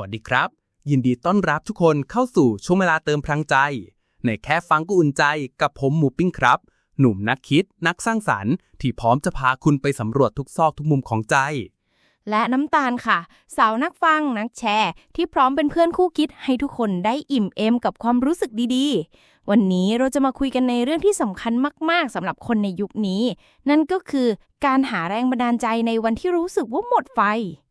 วัสดีครับ ยินดีต้อนรับทุกคนเข้าสู่ช่วงเวลาเติมพลังใจ ในแค่ฟังก็อุ่นใจกับผมหมูปิ้งครับ หนุ่มนักคิดนักสร้างสรรค์ ที่พร้อมจะพาคุณไปสำรวจทุกซอกทุกมุมของใจ และน้ำตาลค่ะ สาวนักฟังนักแชร์ ที่พร้อมเป็นเพื่อนคู่คิดให้ทุกคนได้อิ่มเอมกับความรู้สึกดีๆ วันนี้เราจะมาคุยกันในเรื่องที่สำคัญมาก ๆสำหรับคนในยุคนี้ นั่นก็คือการหาแรงบันดาลใจในวันที่รู้สึกว่าหมดไฟ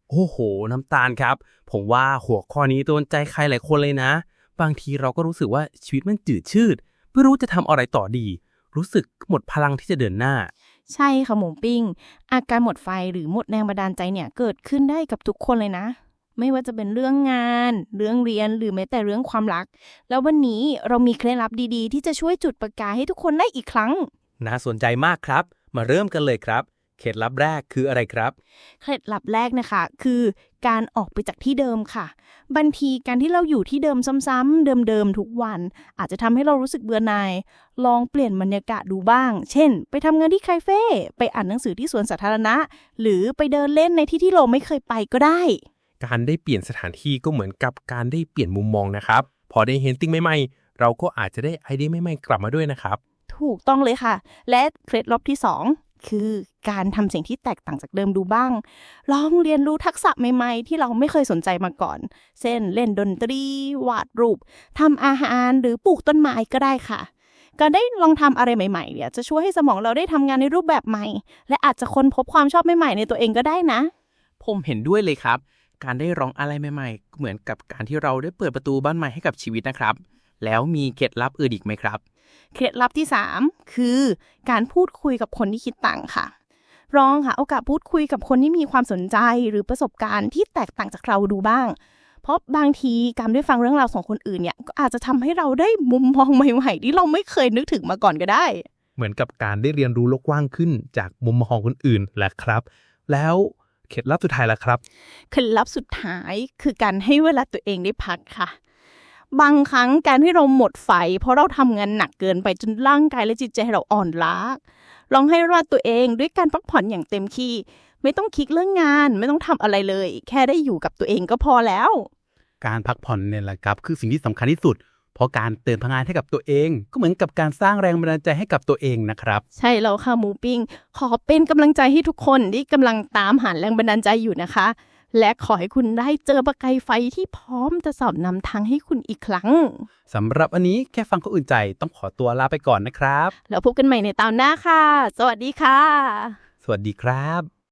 โอ้โห น้ำตาลครับ ผมว่าหัวข้อนี้โดนใจใครหลายคนเลยนะ บางทีเราก็รู้สึกว่าชีวิตมันจืดชืด ไม่รู้จะทำอะไรต่อดี รู้สึกหมดพลังที่จะเดินหน้า ใช่ค่ะหมูปิ้ง อาการหมดไฟหรือหมดแรงบันดาลใจเนี่ยเกิดขึ้นได้กับทุกคนเลยนะ ไม่ว่าจะเป็นเรื่องงาน เรื่องเรียนหรือแม้แต่เรื่องความรัก แล้ววันนี้เรามีเคล็ดลับดีๆ ที่จะช่วยจุดประกายให้ทุกคนได้อีกครั้ง น่าสนใจมากครับ มาเริ่มกันเลยครับ เคล็ดลับแรกคืออะไรครับ เคล็ดลับแรกนะคะ คือการออกไปจากที่เดิมค่ะบางทีการที่เราอยู่ที่เดิมซ้ำๆเดิมๆทุกวัน อาจจะทำให้เรารู้สึกเบื่อหน่ายลองเปลี่ยนบรรยากาศดูบ้าง เช่น ไปทำงานที่คาเฟ่ไปอ่านหนังสือที่สวนสาธารณะ หรือไปเดินเล่นในที่ที่เราไม่เคยไปก็ได้ การได้เปลี่ยนสถานที่ก็เหมือนกับการได้เปลี่ยนมุมมองนะครับ พอได้เห็นติ้งใหม่ๆเราก็อาจจะได้ไอเดียใหม่ๆกลับมาด้วยนะครับ ถูกต้องเลยค่ะ และเคล็ดลับที่สอง คือการทำสิ่งที่แตกต่างจากเดิมดูบ้าง ลองเรียนรู้ทักษะใหม่ๆ ที่เราไม่เคยสนใจมาก่อน เช่นเล่นดนตรี วาดรูปทำอาหารหรือปลูกต้นไม้ก็ได้ค่ะ การได้ลองทำอะไรใหม่ๆเนี่ยจะช่วยให้สมองเราได้ทำงานในรูปแบบใหม่ และอาจจะค้นพบความชอบใหม่ๆในตัวเองก็ได้นะ ผมเห็นด้วยเลยครับ การได้ลองอะไรใหม่ ๆ เหมือนกับการที่เราได้เปิดประตูบ้านใหม่ให้กับชีวิตนะครับ แล้วมีเคล็ดลับอื่นอีกไหมครับ เคล็ดลับที่ 3 คือการพูดคุยกับคนที่คิดต่างค่ะลองหาโอกาสพูดคุยกับคนที่มีความสนใจหรือประสบการณ์ที่แตกต่างจากเราดูบ้าง เพราะบางทีการได้ฟังเรื่องราวของคนอื่นเนี่ยก็อาจจะทำให้เราได้มุมมองใหม่ๆที่เราไม่เคยนึกถึงมาก่อนก็ได้ เหมือนกับการได้เรียนรู้โลกกว้างขึ้นจากมุมมองคนอื่นแหละครับ แล้วเคล็ดลับสุดท้ายล่ะครับ เคล็ดลับสุดท้ายคือการให้เวลาตัวเองได้พักค่ะ บางครั้งการที่เราหมดไฟ เพราะเราทำงานหนักเกินไปจนร่างกายและจิตใจเราอ่อนล้าลองให้เวลาตัวเองด้วยการพักผ่อนอย่างเต็มที่ ไม่ต้องคิดเรื่องงาน ไม่ต้องทำอะไรเลย แค่ได้อยู่กับตัวเองก็พอแล้ว การพักผ่อนเนี่ยแหละครับ คือสิ่งที่สำคัญที่สุด เพราะการเติมพลังงานให้กับตัวเอง ก็เหมือนกับการสร้างแรงบันดาลใจให้กับตัวเองนะครับ ใช่แล้วค่ะหมูปิ้งขอเป็นกำลังใจให้ทุกคนที่กำลังตามหาแรงบันดาลใจอยู่นะคะ และขอให้คุณได้เจอประกายไฟที่พร้อมจะสอบนำทางให้คุณอีกครั้งสำหรับอันนี้แค่ฟังก็อุ่นใจต้องขอตัวลาไปก่อนนะครับ แล้วพบกันใหม่ในตอนหน้าค่ะ สวัสดีค่ะ สวัสดีครับ